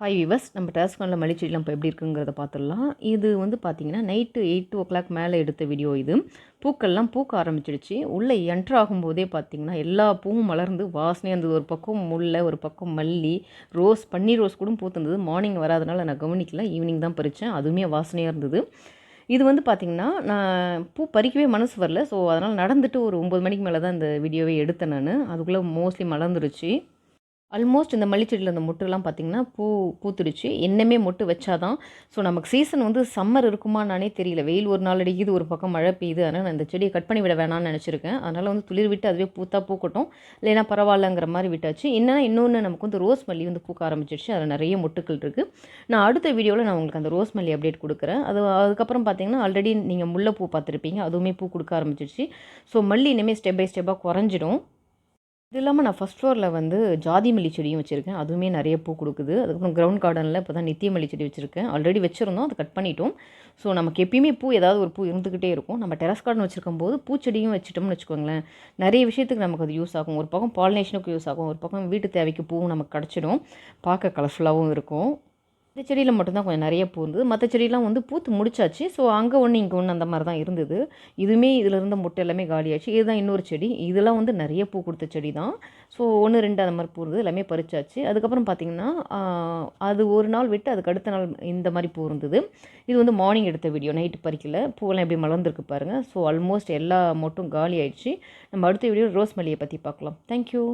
Hi விவஸ் நம்ம டேஸ்கானில் மல்லிச்செடிலாம் இப்போ எப்படி இருக்குங்கிறத பார்த்துடலாம் இது வந்து பார்த்திங்கன்னா நைட்டு எயிட் ஓ கிளாக் மேலே எடுத்த வீடியோ இது. பூக்கள்லாம் பூக்க ஆரம்பிச்சிடுச்சு. உள்ளே என்ட்ரு ஆகும்போதே பார்த்திங்கன்னா எல்லா பூவும் மலர்ந்து வாசனையாக இருந்தது. ஒரு பக்கம் முல்லை ஒரு பக்கம் மல்லி ரோஸ் பன்னீர் ரோஸ் கூட பூத்துருந்தது. மார்னிங் வராதனால நான் கவனிக்கல. ஈவினிங் தான் பறித்தேன் அதுவுமே வாசனையாக இருந்தது. இது வந்து பார்த்திங்கன்னா நான் பூ பறிக்கவே மனசு வரல. ஸோ அதனால் நடந்துட்டு ஒரு ஒம்பது மணிக்கு மேலே தான் இந்த வீடியோவே எடுத்தேன் நான். அதுக்குள்ளே மோஸ்ட்லி மலர்ந்துருச்சு. ஆல்மோஸ்ட் இந்த மல்லிச்செடியில் அந்த மொட்டுலாம் பார்த்திங்கன்னா பூ பூத்துடுச்சு. என்னமே மொட்டு வச்சாதான். ஸோ நமக்கு சீசன் வந்து சம்மர் இருக்குமானானே தெரியல. வெயில் ஒரு நாள் அடிக்குது ஒரு பக்கம் மழை பெய்யுது. அதனால் நான் இந்த செடியை கட் பண்ணி விட வேணாம்னு நினச்சிருக்கேன். அதனால் வந்து துளிர் விட்டு அதுவே பூத்தா பூக்கட்டும். இல்லைனா பரவாயில்லங்கிற மாதிரி விட்டாச்சு. என்னென்னா இன்னொன்று நமக்கு வந்து ரோஸ் மல்லி வந்து பூக்க ஆரம்பிச்சிருச்சு. அதில் நிறைய மொட்டுக்கள் இருக்குது நான் அடுத்த வீடியோவில் நான் உங்களுக்கு அந்த ரோஸ் மல்லி அப்டேட் கொடுக்குறேன். அது அதுக்கப்புறம் பார்த்தீங்கன்னா ஆல்ரெடி நீங்கள் முல்லைப்பூ பார்த்துருப்பீங்க. அதுவுமே பூ கொடுக்க ஆரம்பிச்சிருச்சு. ஸோ மல்லி இனிமேல் ஸ்டெப் பை ஸ்டெப்பாக குறைஞ்சிடும். இது இல்லாமல் நான் ஃபஸ்ட் ஃப்ளோரில் வந்து ஜாதி மல்லி செடியும் வச்சுருக்கேன். அதுவுமே நிறைய பூ கொடுக்குது. அதுக்கப்புறம் கிரவுண்ட் கார்டனில் இப்போ தான் நித்திய மல்லி செடி வச்சுருக்கேன். ஆல்ரெடி வச்சுருந்தோம். அதை கட் பண்ணிட்டோம். ஸோ நமக்கு எப்பயுமே பூ ஏதாவது ஒரு பூ இருந்துக்கிட்டே இருக்கும். நம்ம டெரஸ் கார்டன் வச்சுருக்கும் போது பூச்செடியும் வச்சுட்டோம்னு வச்சுக்கோங்களேன். நிறைய விஷயத்துக்கு நமக்கு அது யூஸ் ஆகும். ஒரு பக்கம் பாலினேஷனுக்கு யூஸ் ஆகும். ஒரு பக்கம் வீட்டு தேவைக்கு பூவும் நமக்கு கிடச்சிடும். பார்க்க கலர்ஃபுல்லாகவும் இருக்கும். இந்த செடியில் மட்டும்தான் கொஞ்சம் நிறைய பூ இருந்தது. மற்ற செடியெலாம் வந்து பூத்து முடிச்சாச்சு. ஸோ அங்கே ஒன்று இங்கே ஒன்று அந்த மாதிரி தான் இருந்தது. இதுவுமே இதில் இருந்த முட்டை எல்லாமே காலியாச்சு. இதுதான் இன்னொரு செடி. இதெல்லாம் வந்து நிறைய பூ கொடுத்த செடி தான் ஸோ ஒன்று ரெண்டு அந்த மாதிரி பூ இருந்தது. எல்லாமே பறிச்சாச்சு. அதுக்கப்புறம் பார்த்திங்கன்னா அது ஒரு நாள் விட்டு அதுக்கு அடுத்த நாள் இந்த மாதிரி பூ இருந்தது. இது வந்து மார்னிங் எடுத்த வீடியோ நைட்டு பறிக்கல. பூவெல்லாம் எப்படி மலர்ந்துருக்கு பாருங்கள் ஸோ ஆல்மோஸ்ட் எல்லா மொட்டும் காலி ஆயிடுச்சு நம்ம அடுத்த வீடியோ ரோஸ் மல்லியை பற்றி பார்க்கலாம். தேங்க்யூ